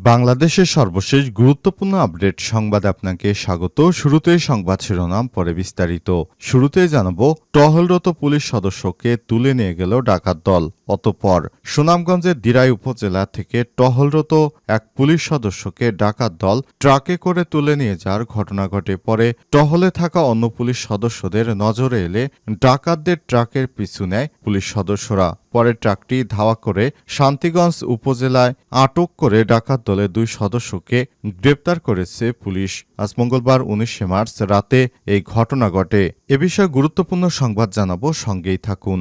বাংলাদেশের সর্বশেষ গুরুত্বপূর্ণ আপডেট সংবাদ আপনাকে স্বাগত। শুরুতেই সংবাদ শিরোনাম, পরে বিস্তারিত। শুরুতেই জানাব, টহলরত পুলিশ সদস্যকে তুলে নিয়ে গেল ডাকাত দল। অতপর সুনামগঞ্জের দিরাই উপজেলা থেকে টহলরত এক পুলিশ সদস্যকে ডাকাত দল ট্রাকে করে তুলে নিয়ে যাওয়ার ঘটনা ঘটে পরে টহলে থাকা অন্য পুলিশ সদস্যদের নজরে এলে ডাকাতদের ট্রাকের পিছু নেয় পুলিশ সদস্যরা। পরে ট্রাকটি ধাওয়া করে শান্তিগঞ্জ উপজেলায় আটক করে ডাকাত দলের দুই সদস্যকে গ্রেপ্তার করেছে পুলিশ। আজ মঙ্গলবার উনিশে মার্চ রাতে এই ঘটনা ঘটে। এ বিষয়ে গুরুত্বপূর্ণ সংবাদ জানাব, সঙ্গেই থাকুন।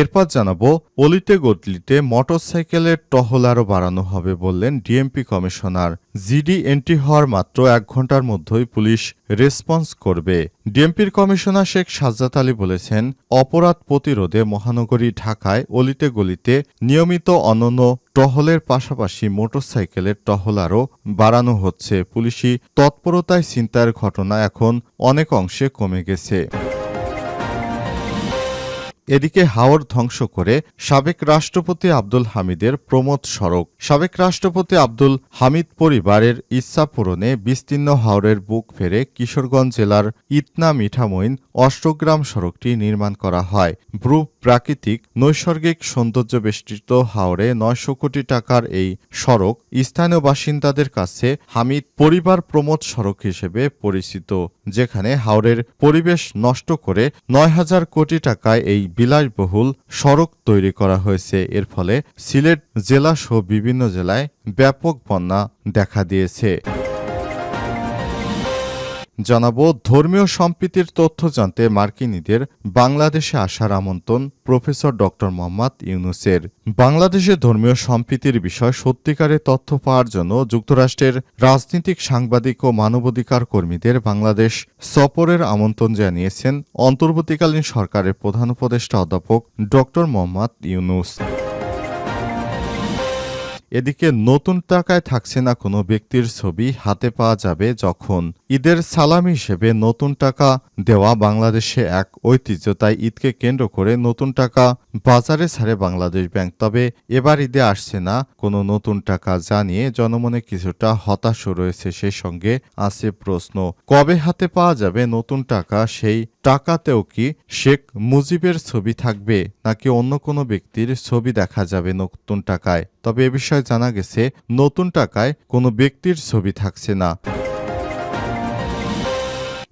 এরপর জানাব অলিতে গদলিতে মোটরসাইকেলের টহল আরও বাড়ানো হবে বললেন ডিএমপি কমিশনার। জিডি এন্ট্রি হওয়ার মাত্র এক ঘণ্টার মধ্যেই পুলিশ রেসপন্স করবে। ডিএমপির কমিশনার শেখ সাজ্জাদ আলী বলেছেন, অপরাধ প্রতিরোধে মহানগরী ঢাকায় অলিতে গলিতে নিয়মিত অনন্য টহলের পাশাপাশি মোটরসাইকেলের টহল আরও বাড়ানো হচ্ছে। পুলিশি তৎপরতায় চিন্তার ঘটনা এখন অনেক অংশে কমে গেছে। এদিকে হাওর ধ্বংস করে সাবেক রাষ্ট্রপতি আব্দুল হামিদের প্রমোদ সড়ক। সাবেক রাষ্ট্রপতি আব্দুল হামিদ পরিবারের ইচ্ছা পূরণে বিস্তীর্ণ হাওরের বুক ফেরে কিশোরগঞ্জ জেলার ইতনা মিঠামইন অষ্টগ্রাম সড়কটি নির্মাণ করা হয়। ব্রু প্রাকৃতিক নৈসর্গিক সৌন্দর্য বেষ্টিত হাওরে নয়শো কোটি টাকার এই সড়ক স্থানীয় বাসিন্দাদের কাছে হামিদ পরিবার প্রমোদ সড়ক হিসেবে পরিচিত, যেখানে হাওরের পরিবেশ নষ্ট করে নয় হাজার কোটি টাকায় এই বিলাসবহুল সড়ক তৈরি করা হয়েছে। এর ফলে সিলেট জেলাসহ বিভিন্ন জেলায় ব্যাপক বন্যা দেখা দিয়েছে। জানাব, ধর্মীয় সম্প্রীতির তথ্য জানতে মার্কিনীদের বাংলাদেশে আসার আমন্ত্রণ প্রফেসর ডক্টর মোহাম্মদ ইউনুসের। বাংলাদেশে ধর্মীয় সম্প্রীতির বিষয় সত্যিকারের তথ্য পাওয়ার জন্য যুক্তরাষ্ট্রের রাজনীতিক সাংবাদিক ও মানবাধিকার কর্মীদের বাংলাদেশ সফরের আমন্ত্রণ জানিয়েছেন অন্তর্বর্তীকালীন সরকারের প্রধান উপদেষ্টা অধ্যাপক ডক্টর মোহাম্মদ ইউনুস। এদিকে নতুন টাকায় থাকছে না কোনো ব্যক্তির ছবি হাতে পাওয়া যাবে যখন ঈদের সালাম হিসেবে নতুন টাকা দেওয়া বাংলাদেশে এক ঐতিহ্য তাই ঈদকে কেন্দ্র করে নতুন টাকা বাজারে ছাড়ে বাংলাদেশ ব্যাংক। তবে এবার ঈদে আসছে না কোনো নতুন টাকা জানিয়ে জনমনে কিছুটা হতাশও রয়েছে। সেই সঙ্গে আছে প্রশ্ন, কবে হাতে পাওয়া যাবে নতুন টাকা? সেই টাকাতেও কি শেখ মুজিবের ছবি থাকবে, নাকি অন্য কোনো ব্যক্তির ছবি দেখা যাবে নতুন টাকায়? তবে এ বিষয়ে জানা গেছে, নতুন টাকায় কোনো ব্যক্তির ছবি থাকছে না।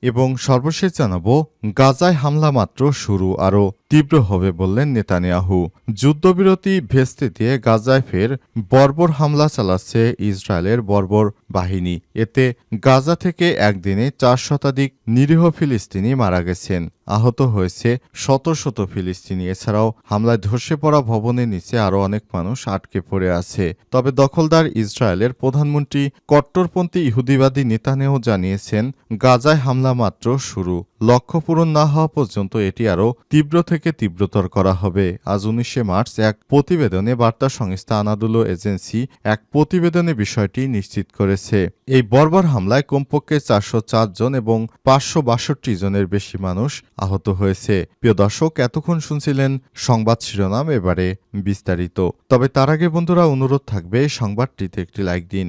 এবং সর্বশেষ জানাব, গাজায় হামলা মাত্র শুরু, আরও তীব্র হবে বললেন নেতানিয়াহু। যুদ্ধবিরতি ভেস্তে দিয়ে গাজায় ফের বর্বর হামলা চালাচ্ছে ইসরায়েলের বর্বর বাহিনী। এতে গাজা থেকে একদিনে চার শতাধিক নিরীহ ফিলিস্তিনি মারা গেছেন। আহত হয়েছে শত শত ফিলিস্তিনি। এছাড়াও হামলায় ধসে পড়া ভবনের নিচে আরও অনেক মানুষ আটকে পড়ে আছে। তবে দখলদার ইসরায়েলের প্রধানমন্ত্রী কট্টরপন্থী ইহুদিবাদী নেতানেও জানিয়েছেন, গাজায় হামলা মাত্র শুরু। লক্ষ্য পূরণ না হওয়া পর্যন্ত এটি আরও তীব্র থেকে তীব্রতর করা হবে। আজ উনিশে মার্চ এক প্রতিবেদনে বার্তা সংস্থা আনাদুলো এজেন্সি এক প্রতিবেদনে বিষয়টি নিশ্চিত করেছে। এই বর্বর হামলায় কমপক্ষে চারশো জন এবং পাঁচশো বাষট্টি জনের বেশি মানুষ আহত হয়েছে। প্রিয় দর্শক, এতক্ষণ শুনছিলেন সংবাদ শিরোনাম, এবারে বিস্তারিত। তবে তার আগে বন্ধুরা, অনুরোধ থাকবে সংবাদটিতে একটি লাইক দিন।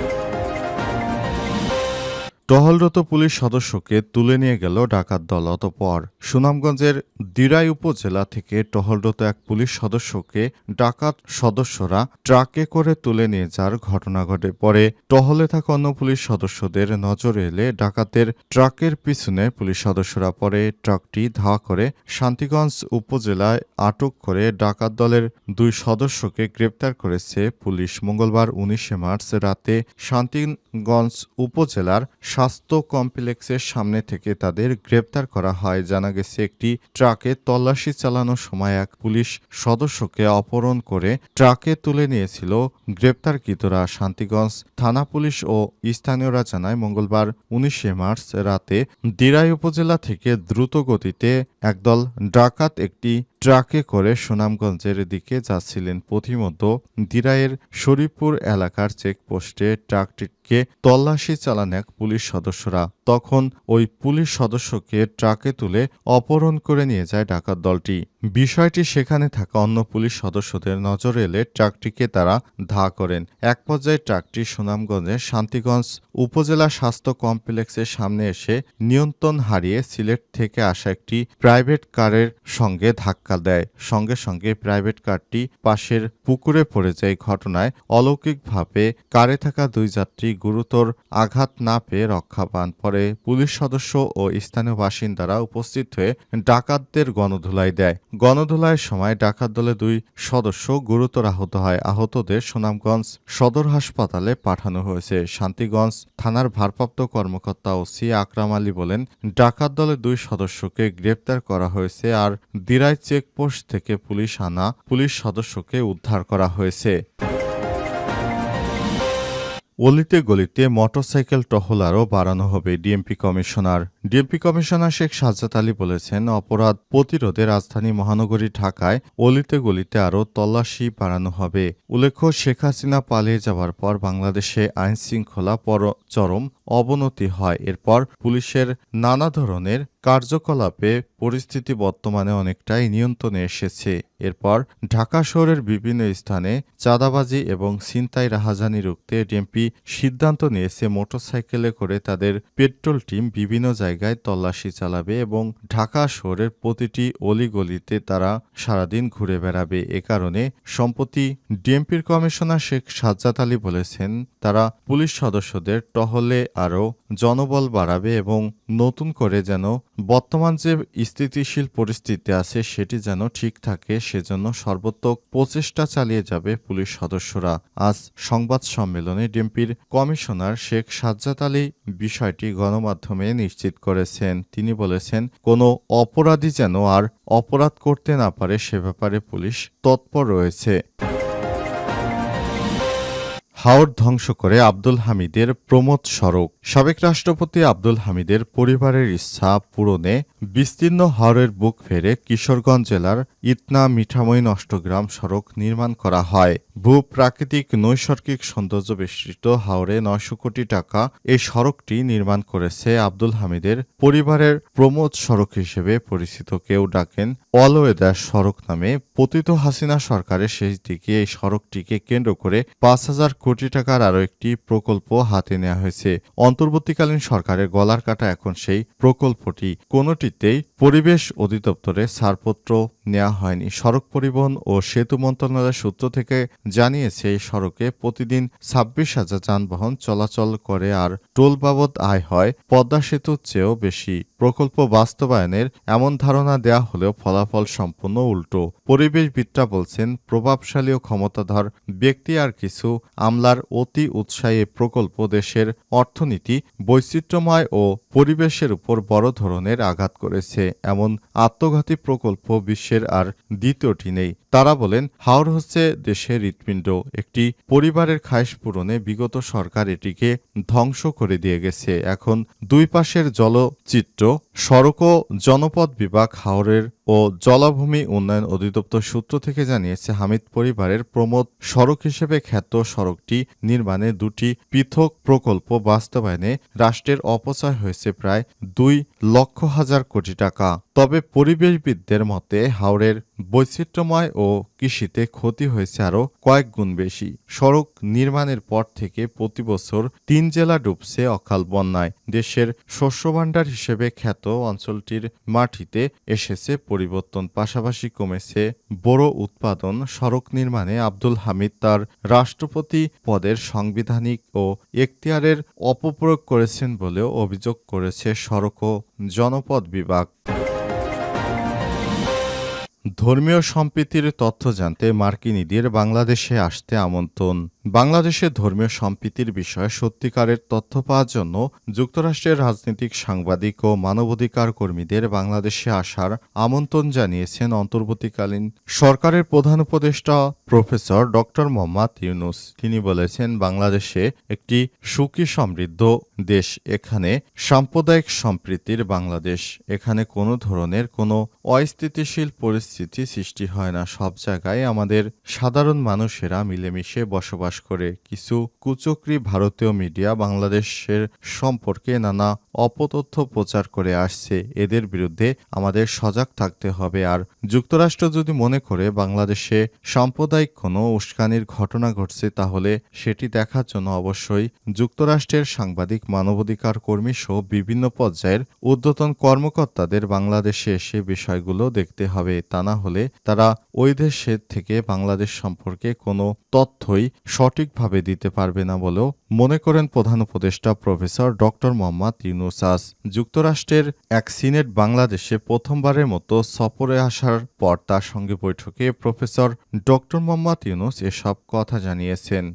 টহলরত পুলিশ সদস্যকে তুলে নিয়ে গেল ডাকাত দল অতপর। সুনামগঞ্জের দিরাই উপজেলা থেকে টহলরত এক পুলিশ সদস্যকে ডাকাত সদস্যরা ট্রাকে করে তুলে নিয়ে যাওয়ার ঘটনা ঘটে। পরে টহলে থাকা অন্য পুলিশ সদস্যদের নজরে এলে ডাকাতের ট্রাকের পিছনে পুলিশ সদস্যরা পরে ট্রাকটি ধাওয়া করে শান্তিগঞ্জ উপজেলায় আটক করে ডাকাত দলের দুই সদস্যকে গ্রেপ্তার করেছে পুলিশ। মঙ্গলবার উনিশে মার্চ রাতে শান্তিগঞ্জ উপজেলার স্বাস্থ্য কমপ্লেক্সের সামনে থেকে তাদের গ্রেপ্তার করা হয়। জানা গেছে, একটি ট্রাকে তল্লাশি চালানোর সময় এক পুলিশ সদস্যকে অপহরণ করে ট্রাকে তুলে নিয়েছিল। গ্রেপ্তারকৃতরা শান্তিগঞ্জ থানা পুলিশ ও স্থানীয়রা জানায়, মঙ্গলবার উনিশে মার্চ রাতে দিরাই উপজেলা থেকে দ্রুত গতিতে একদল ডাকাত একটি ট্রাকে করে সুনামগঞ্জের দিকে যাচ্ছিলেন পথিমতো দিরাইয়ের শরীফপুর এলাকার চেকপোস্টে ট্রাকটিকে তল্লাশি চালান এক পুলিশ সদস্যরা। তখন ওই পুলিশ সদস্যকে ট্রাকে তুলে অপহরণ করে নিয়ে যায় ডাকাত দলটি। বিষয়টি সেখানে থাকা অন্য পুলিশ সদস্যদের নজরে এলে ট্রাকটিকে তারা ধা করেন। এক পর্যায়ে ট্রাকটি সুনামগঞ্জের শান্তিগঞ্জ উপজেলা স্বাস্থ্য কমপ্লেক্সের সামনে এসে নিয়ন্ত্রণ হারিয়ে সিলেট থেকে আসা একটি প্রাইভেট কারের সঙ্গে ধাক্কা দেয়। সঙ্গে সঙ্গে প্রাইভেট কারটি পাশের পুকুরে পড়ে যায়। ঘটনায় অলৌকিকভাবে কারে থাকা দুই যাত্রী গুরুতর আঘাত না পেয়ে রক্ষা পান। পরে পুলিশ সদস্য ও স্থানীয় বাসিন্দারা উপস্থিত হয়ে ডাকাতদের গণধুলাই দেয়। গণধুলাইয়ের সময় ডাকাত দলে দুই সদস্য গুরুতর আহত হয়। আহতদের সুনামগঞ্জ সদর হাসপাতালে পাঠানো হয়েছে। শান্তিগঞ্জ থানার ভারপ্রাপ্ত কর্মকর্তা ওসি আকরাম আলী বলেন, ডাকাত দলের দুই সদস্যকে গ্রেপ্তার করা হয়েছে আর দিরাই চেকপোস্ট থেকে পুলিশ আনা পুলিশ সদস্যকে উদ্ধার করা হয়েছে। অলিতে গলিতে মোটরসাইকেল টহল আরও বাড়ানো হবে DMP commissioner. DMP commissioner Sheikh Sajjad Ali বলেছেন, অপরাধ প্রতিরোধে রাজধানী মহানগরী ঢাকায় অলিতে গলিতে আরও তল্লাশি বাড়ানো হবে। উল্লেখ্য, শেখ হাসিনা পালিয়ে যাওয়ার পর বাংলাদেশে আইন শৃঙ্খলা পর চরম অবনতি হয়। এরপর পুলিশের নানা ধরনের কার্যকলাপে পরিস্থিতি বর্তমানে অনেকটাই নিয়ন্ত্রণে এসেছে। এরপর ঢাকা শহরের বিভিন্ন স্থানে চাঁদাবাজি এবং ছিনতাই রাহাজানি রুখতে ডিএমপি সিদ্ধান্ত নিয়েছে। মোটরসাইকেলে করে তাদের পেট্রোল টিম বিভিন্ন জায়গায় তল্লাশি চালাবে এবং ঢাকা শহরের প্রতিটি অলিগলিতে তারা সারাদিন ঘুরে বেড়াবে। এ কারণে সম্প্রতি ডিএমপির কমিশনার শেখ সাজ্জাদ আলী বলেছেন, তারা পুলিশ সদস্যদের টহলে আরও জনবল বাড়াবে এবং নতুন করে যেন বর্তমান যে স্থিতিশীল পরিস্থিতি আছে সেটি যেন ঠিক থাকে, সেজন্য সর্বোত্তক প্রচেষ্টা চালিয়ে যাবে পুলিশ সদস্যরা। আজ সংবাদ সম্মেলনে ডিএমপির কমিশনার শেখ সাজ্জাদ আলী বিষয়টি গণমাধ্যমে নিশ্চিত করেছেন। তিনি বলেছেন, কোনো অপরাধী যেন আর অপরাধ করতে না পারে সে ব্যাপারে পুলিশ তৎপর রয়েছে। হাওর ধ্বংস করে আব্দুল হামিদের প্রমোদ সড়ক সাবেক রাষ্ট্রপতি আব্দুল হামিদের পরিবারের ইচ্ছা পূরণে বিস্তীর্ণ হাওরের বুক ফেরে কিশোরগঞ্জ জেলার ইতনা মিঠামই নষ্টগ্রাম সড়ক নির্মাণ করা হয়। ভূ প্রাকৃতিক নৈসর্গিক সৌন্দর্য বেষ্টিত হাওরে নয়শো কোটি টাকা এই সড়কটি নির্মাণ করেছে আব্দুল হামিদের পরিবারের প্রমোদ সড়ক হিসেবে পরিচিত কেউ ডাকেন অলওয়েদার সড়ক নামে। পতিত হাসিনা সরকারের শেষ দিকে এই সড়কটিকে কেন্দ্র করে পাঁচ হাজার টাকার আরও একটি প্রকল্প হাতে নেওয়া হয়েছে। অন্তর্বর্তীকালীন সরকারের গলার কাটা এখন সেই প্রকল্পটি। কোনোটিতেই পরিবেশ অধিদপ্তরে ছাড়পত্র নেওয়া হয়নি। সড়ক পরিবহন ও সেতু মন্ত্রণালয়ের সূত্র থেকে জানিয়েছে, এই সড়কে প্রতিদিন ছাব্বিশ হাজার যানবাহন চলাচল করে আর টোল বাবদ আয় হয় পদ্মা সেতুর চেয়েও বেশি। প্রকল্প বাস্তবায়নের এমন ধারণা দেয়া হলেও ফলাফল সম্পূর্ণ উল্টো। পরিবেশবিদরা বলছেন, প্রভাবশালী ও ক্ষমতাধর ব্যক্তি আর কিছু আমলার অতি উৎসাহী প্রকল্প দেশের অর্থনীতি বৈচিত্র্যময় ও পরিবেশের উপর বড় ধরনের আঘাত করেছে। এমন আত্মঘাতী প্রকল্প বিশ্বের আর দ্বিতীয়টি নেই। তারা বলেন, হাওর হচ্ছে দেশের হৃৎপিণ্ড। একটি পরিবারের খায়েশ পূরণে বিগত সরকার এটিকে ধ্বংস করে দিয়ে গেছে। এখন দুই পাশের জলচিত্র, সড়ক ও জনপদ বিভাগ হাওরের ও জলাভূমি উন্নয়ন অধিদপ্তর সূত্র থেকে জানিয়েছে, হামিদ পরিবারের প্রমোদ সড়ক হিসেবে খ্যাত সড়কটি নির্মাণে দুটি পৃথক প্রকল্প বাস্তবায়নে রাষ্ট্রের অপচয় হয়েছে প্রায় দুই লক্ষ হাজার কোটি টাকা। তবে পরিবেশবিদদের মতে হাওরের বৈচিত্র্যময় ও কৃষিতে ক্ষতি হয়েছে আরও কয়েক গুণ বেশি। সড়ক নির্মাণের পর থেকে প্রতি বছর তিন জেলা ডুবছে অকাল বন্যায়। দেশের শস্যভাণ্ডার হিসেবে খ্যাত অঞ্চলটির মাটিতে এসেছে পরিবর্তন। পাশাপাশি কমেছে বড় উৎপাদন। সড়ক নির্মাণে আব্দুল হামিদ তার রাষ্ট্রপতি পদের সাংবিধানিক ও এখতিয়ারের অপপ্রয়োগ করেছেন বলেও অভিযোগ করেছে সড়ক ও জনপদ বিভাগ। ধর্মীয় সম্প্রীতির তথ্য জানতে মার্কিনীদের বাংলাদেশে আসতে আমন্ত্রণ। বাংলাদেশে ধর্মীয় সম্প্রীতির বিষয়ে সত্যিকারের তথ্য পাওয়ার জন্য যুক্তরাষ্ট্রের রাজনৈতিক সাংবাদিক ও মানবাধিকার কর্মীদের বাংলাদেশে আসার আমন্ত্রণ জানিয়েছেন অন্তর্বর্তীকালীন সরকারের প্রধান উপদেষ্টা প্রফেসর ডক্টর মোহাম্মদ ইউনুস। তিনি বলেছেন, বাংলাদেশে একটি সুখী সমৃদ্ধ দেশ, এখানে সাম্প্রদায়িক সম্প্রীতির বাংলাদেশ। এখানে কোনো ধরনের কোনো অস্থিতিশীল পরিস্থিতি সৃষ্টি হয় না। সব জায়গায় আমাদের সাধারণ মানুষেরা মিলেমিশে বসবাস করে। কিছু কুচক্রী ভারতীয় মিডিয়া বাংলাদেশের সম্পর্কে নানা অপতথ্য প্রচার করে আসছে। এদের বিরুদ্ধে আমাদের সজাগ থাকতে হবে। আর যুক্তরাষ্ট্র যদি মনে করে বাংলাদেশে সাম্প্রদায়িক কোনো উস্কানির ঘটনা ঘটছে, তাহলে সেটি দেখার জন্য অবশ্যই যুক্তরাষ্ট্রের সাংবাদিক, মানবাধিকার কর্মী সহ বিভিন্ন পর্যায়ের ঊর্ধ্বতন কর্মকর্তাদের বাংলাদেশে এসে বিষয়গুলো দেখতে হবে। তা না হলে তারা ওই দেশের থেকে বাংলাদেশ সম্পর্কে কোনো তথ্যই সঠিকভাবে দিতে পারবে না বলেও মনে করেন প্রধান উপদেষ্টা প্রফেসর ডক্টর মোহাম্মদ ইউনুসাস। যুক্তরাষ্ট্রের এক সিনেট বাংলাদেশে প্রথমবারের মতো সফরে আসার পর তার সঙ্গে বৈঠকে প্রফেসর ডক্টর মোহাম্মদ ইউনুস এসব কথা জানিয়েছেন।